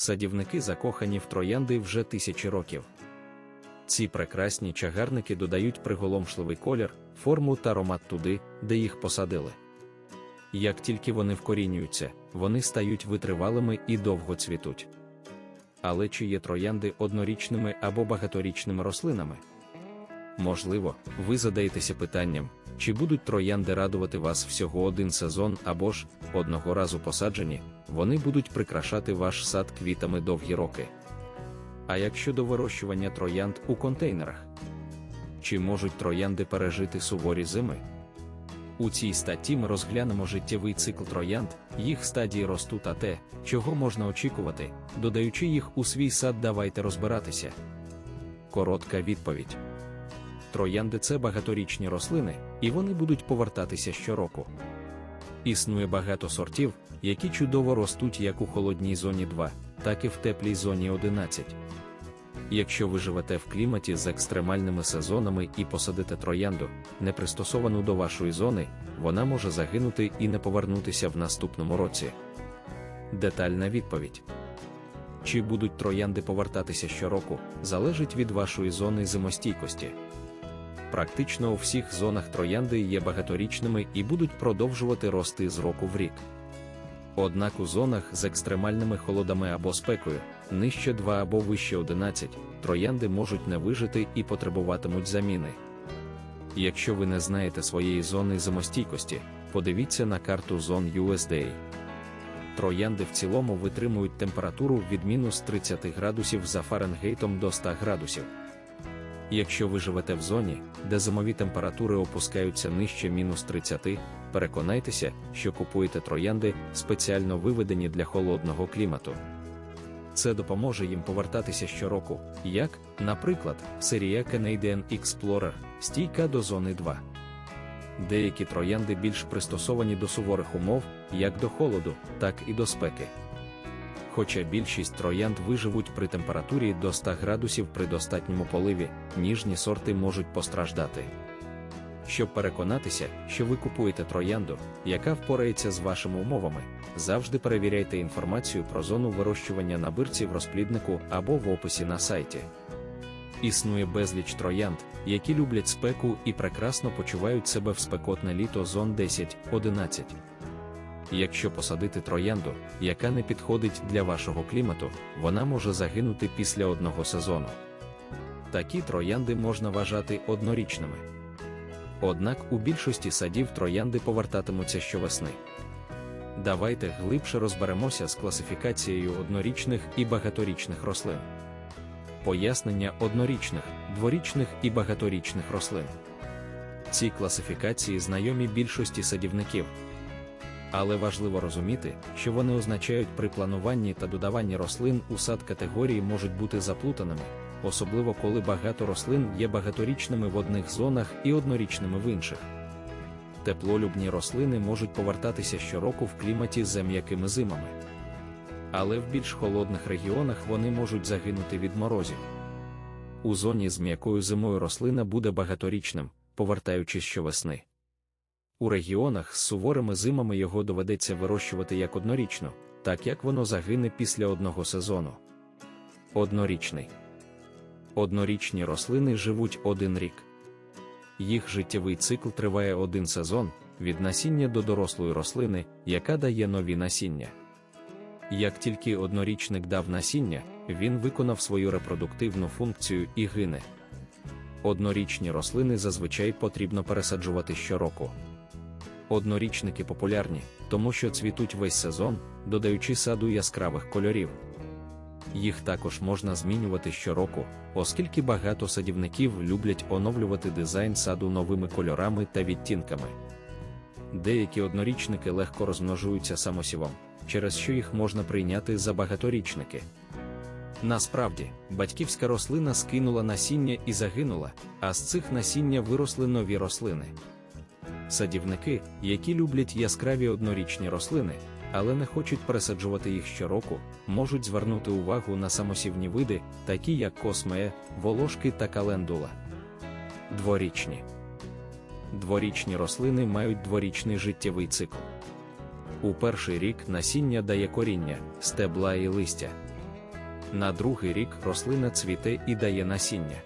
Садівники закохані в троянди вже тисячі років. Ці прекрасні чагарники додають приголомшливий колір, форму та аромат туди, де їх посадили. Як тільки вони вкорінюються, вони стають витривалими і довго цвітуть. Але чи є троянди однорічними або багаторічними рослинами? Можливо, ви задаєтеся питанням, чи будуть троянди радувати вас всього один сезон або ж, одного разу посаджені, вони будуть прикрашати ваш сад квітами довгі роки. А як щодо вирощування троянд у контейнерах? Чи можуть троянди пережити суворі зими? У цій статті ми розглянемо життєвий цикл троянд, їх стадії росту та те, чого можна очікувати, додаючи їх у свій сад, давайте розбиратися. Коротка відповідь. Троянди це багаторічні рослини, і вони будуть повертатися щороку. Існує багато сортів, які чудово ростуть як у холодній зоні 2, так і в теплій зоні 11. Якщо ви живете в кліматі з екстремальними сезонами і посадите троянду, не пристосовану до вашої зони, вона може загинути і не повернутися в наступному році. Детальна відповідь. Чи будуть троянди повертатися щороку, залежить від вашої зони зимостійкості. Практично у всіх зонах троянди є багаторічними і будуть продовжувати рости з року в рік. Однак у зонах з екстремальними холодами або спекою, нижче 2 або вище 11, троянди можуть не вижити і потребуватимуть заміни. Якщо ви не знаєте своєї зони зимостійкості, подивіться на карту зон USDA. Троянди в цілому витримують температуру від мінус 30 градусів за Фаренгейтом до 100 градусів. Якщо ви живете в зоні, де зимові температури опускаються нижче мінус 30, переконайтеся, що купуєте троянди, спеціально виведені для холодного клімату. Це допоможе їм повертатися щороку, як, наприклад, серія Canadian Explorer, стійка до зони 2. Деякі троянди більш пристосовані до суворих умов, як до холоду, так і до спеки. Хоча більшість троянд виживуть при температурі до 100 градусів при достатньому поливі, ніжні сорти можуть постраждати. Щоб переконатися, що ви купуєте троянду, яка впорається з вашими умовами, завжди перевіряйте інформацію про зону вирощування на бирці в розпліднику або в описі на сайті. Існує безліч троянд, які люблять спеку і прекрасно почувають себе в спекотне літо зон 10-11. Якщо посадити троянду, яка не підходить для вашого клімату, вона може загинути після одного сезону. Такі троянди можна вважати однорічними. Однак у більшості садів троянди повертатимуться щовесни. Давайте глибше розберемося з класифікацією однорічних і багаторічних рослин. Пояснення однорічних, дворічних і багаторічних рослин. Ці класифікації знайомі більшості садівників. Але важливо розуміти, що вони означають при плануванні та додаванні рослин у сад категорії можуть бути заплутаними, особливо коли багато рослин є багаторічними в одних зонах і однорічними в інших. Теплолюбні рослини можуть повертатися щороку в кліматі з м'якими зимами. Але в більш холодних регіонах вони можуть загинути від морозів. У зоні з м'якою зимою рослина буде багаторічним, повертаючись щовесни. У регіонах з суворими зимами його доведеться вирощувати як однорічно, так як воно загине після одного сезону. Однорічний. Однорічні рослини живуть один рік. Їх життєвий цикл триває один сезон від насіння до дорослої рослини, яка дає нові насіння. Як тільки однорічник дав насіння, він виконав свою репродуктивну функцію і гине. Однорічні рослини зазвичай потрібно пересаджувати щороку. Однорічники популярні, тому що цвітуть весь сезон, додаючи саду яскравих кольорів. Їх також можна змінювати щороку, оскільки багато садівників люблять оновлювати дизайн саду новими кольорами та відтінками. Деякі однорічники легко розмножуються самосівом, через що їх можна прийняти за багаторічники. Насправді, батьківська рослина скинула насіння і загинула, а з цих насіння виросли нові рослини. Садівники, які люблять яскраві однорічні рослини, але не хочуть пересаджувати їх щороку, можуть звернути увагу на самосівні види, такі як космеє, волошки та календула. Дворічні Дворічні рослини мають дворічний життєвий цикл. У перший рік насіння дає коріння, стебла і листя. На другий рік рослина цвіте і дає насіння.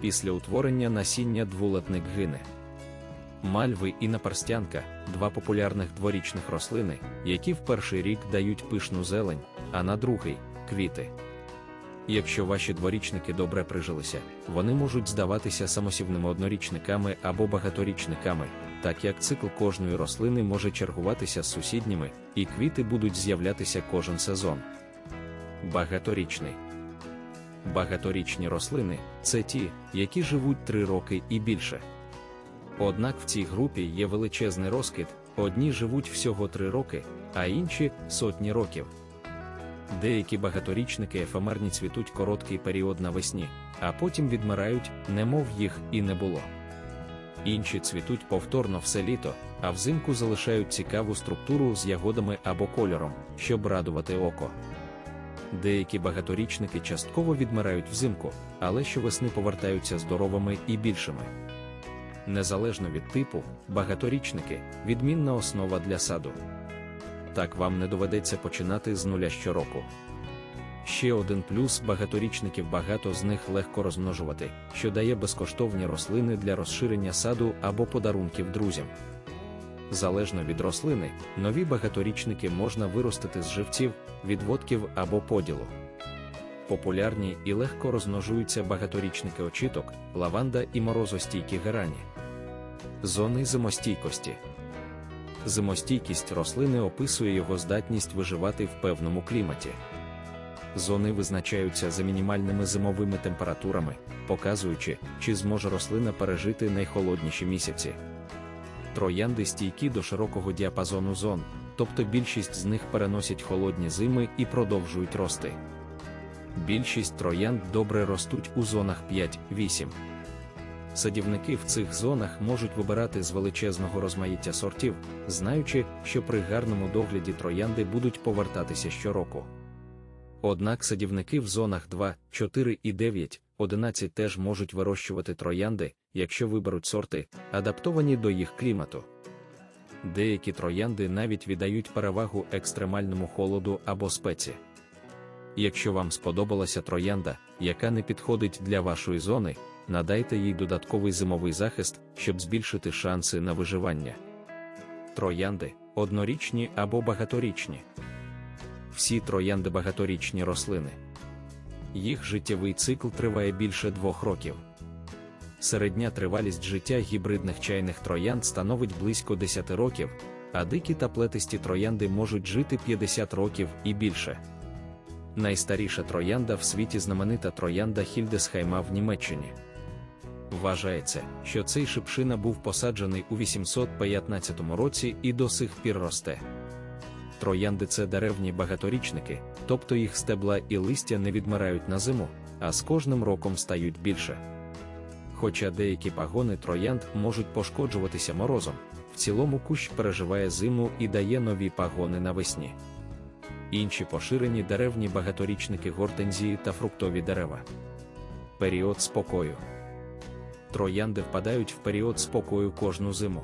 Після утворення насіння двулетник гине. Мальви і наперстянка два популярних дворічних рослини, які в перший рік дають пишну зелень, а на другий квіти. Якщо ваші дворічники добре прижилися, вони можуть здаватися самосівними однорічниками або багаторічниками, так як цикл кожної рослини може чергуватися з сусідніми, і квіти будуть з'являтися кожен сезон. Багаторічний Багаторічні рослини це ті, які живуть 3 роки і більше. Однак в цій групі є величезний розкид, одні живуть всього 3 роки, а інші сотні років. Деякі багаторічники ефемерні цвітуть короткий період навесні, а потім відмирають, немов їх і не було. Інші цвітуть повторно все літо, а взимку залишають цікаву структуру з ягодами або кольором, щоб радувати око. Деякі багаторічники частково відмирають взимку, але щовесни повертаються здоровими і більшими. Незалежно від типу, багаторічники відмінна основа для саду. Так вам не доведеться починати з нуля щороку. Ще один плюс багаторічників багато з них легко розмножувати, що дає безкоштовні рослини для розширення саду або подарунків друзям. Залежно від рослини, нові багаторічники можна виростити з живців, відводків або поділу. Популярні і легко розмножуються багаторічники очіток, лаванда і морозостійкі герані. Зони зимостійкості. Зимостійкість рослини описує його здатність виживати в певному кліматі. Зони визначаються за мінімальними зимовими температурами, показуючи, чи зможе рослина пережити найхолодніші місяці. Троянди стійкі до широкого діапазону зон, тобто більшість з них переносять холодні зими і продовжують рости. Більшість троянд добре ростуть у зонах 5-8. Садівники в цих зонах можуть вибирати з величезного розмаїття сортів, знаючи, що при гарному догляді троянди будуть повертатися щороку. Однак садівники в зонах 2, 4 і 9, 11 теж можуть вирощувати троянди, якщо виберуть сорти, адаптовані до їх клімату. Деякі троянди навіть віддають перевагу екстремальному холоду або спеці. Якщо вам сподобалася троянда, яка не підходить для вашої зони, надайте їй додатковий зимовий захист, щоб збільшити шанси на виживання. Троянди однорічні або багаторічні. Всі троянди багаторічні рослини. Їх життєвий цикл триває більше двох років. Середня тривалість життя гібридних чайних троянд становить близько 10 років, а дикі та плетисті троянди можуть жити 50 років і більше. Найстаріша троянда в світі знаменита троянда Хільдесхайма в Німеччині. Вважається, що цей шипшина був посаджений у 815 році і до сих пір росте. Троянди це деревні багаторічники, тобто їх стебла і листя не відмирають на зиму, а з кожним роком стають більше. Хоча деякі пагони троянд можуть пошкоджуватися морозом, в цілому кущ переживає зиму і дає нові пагони навесні. Інші поширені деревні багаторічники гортензії та фруктові дерева. Період спокою. Троянди впадають в період спокою кожну зиму.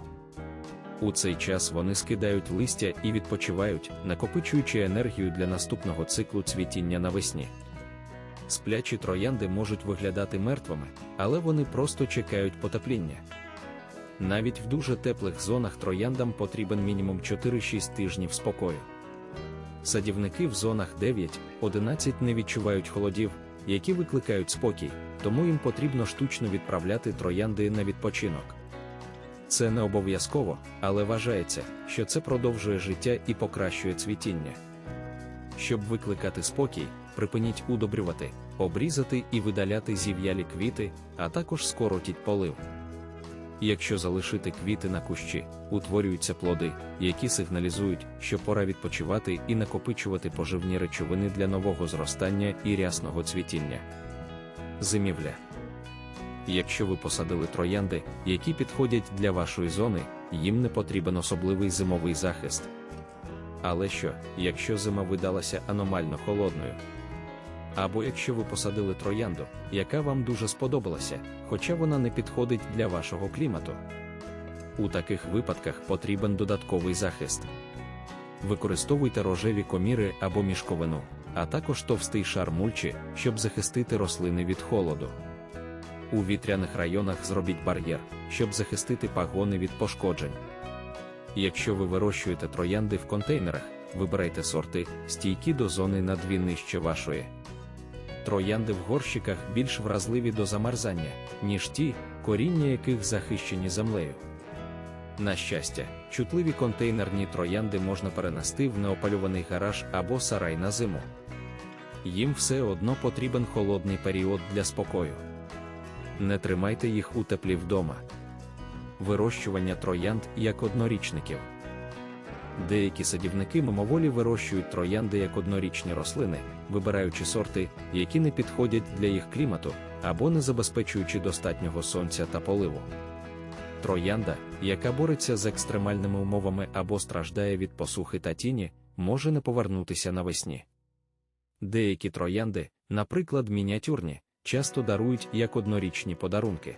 У цей час вони скидають листя і відпочивають, накопичуючи енергію для наступного циклу цвітіння навесні. Сплячі троянди можуть виглядати мертвими, але вони просто чекають потепління. Навіть в дуже теплих зонах трояндам потрібен мінімум 4-6 тижнів спокою. Садівники в зонах 9-11 не відчувають холодів, які викликають спокій, тому їм потрібно штучно відправляти троянди на відпочинок. Це не обов'язково, але вважається, що це продовжує життя і покращує цвітіння. Щоб викликати спокій, припиніть удобрювати, обрізати і видаляти зів'ялі квіти, а також скоротіть полив. Якщо залишити квіти на кущі, утворюються плоди, які сигналізують, що пора відпочивати і накопичувати поживні речовини для нового зростання і рясного цвітіння. Зимівля. Якщо ви посадили троянди, які підходять для вашої зони, їм не потрібен особливий зимовий захист. Але що, якщо зима видалася аномально холодною? Або якщо ви посадили троянду, яка вам дуже сподобалася, хоча вона не підходить для вашого клімату. У таких випадках потрібен додатковий захист. Використовуйте рожеві коміри або мішковину, а також товстий шар мульчі, щоб захистити рослини від холоду. У вітряних районах зробіть бар'єр, щоб захистити пагони від пошкоджень. Якщо ви вирощуєте троянди в контейнерах, вибирайте сорти, стійкі до зони на дві нижче вашої. Троянди в горщиках більш вразливі до замерзання, ніж ті, коріння яких захищені землею. На щастя, чутливі контейнерні троянди можна перенести в неопалюваний гараж або сарай на зиму. Їм все одно потрібен холодний період для спокою. Не тримайте їх у теплі вдома. Вирощування троянд як однорічників. Деякі садівники мимоволі вирощують троянди як однорічні рослини, вибираючи сорти, які не підходять для їх клімату, або не забезпечуючи достатнього сонця та поливу. Троянда, яка бореться з екстремальними умовами або страждає від посухи та тіні, може не повернутися навесні. Деякі троянди, наприклад, мініатюрні, часто дарують як однорічні подарунки.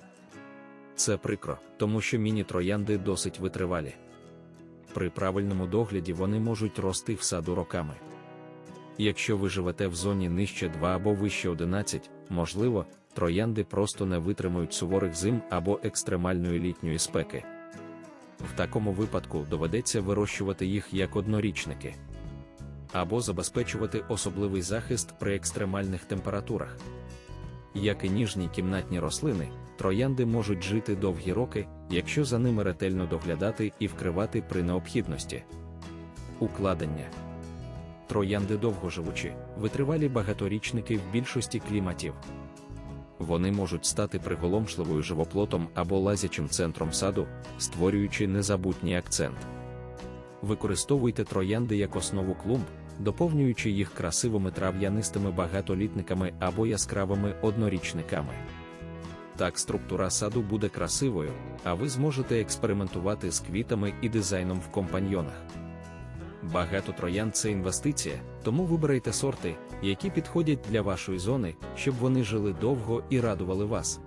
Це прикро, тому що міні-троянди досить витривалі. При правильному догляді вони можуть рости в саду роками. Якщо ви живете в зоні нижче 2 або вище 11, можливо, троянди просто не витримують суворих зим або екстремальної літньої спеки. В такому випадку доведеться вирощувати їх як однорічники або забезпечувати особливий захист при екстремальних температурах. Як і ніжні кімнатні рослини, троянди можуть жити довгі роки, якщо за ними ретельно доглядати і вкривати при необхідності. Укладення троянди довгоживучі, витривалі багаторічники в більшості кліматів. Вони можуть стати приголомшливою живоплотом або лазячим центром саду, створюючи незабутній акцент. Використовуйте троянди як основу клумб, доповнюючи їх красивими трав'янистими багатолітниками або яскравими однорічниками. Так структура саду буде красивою, а ви зможете експериментувати з квітами і дизайном в компаньйонах. Багато троянд це інвестиція, тому вибирайте сорти, які підходять для вашої зони, щоб вони жили довго і радували вас.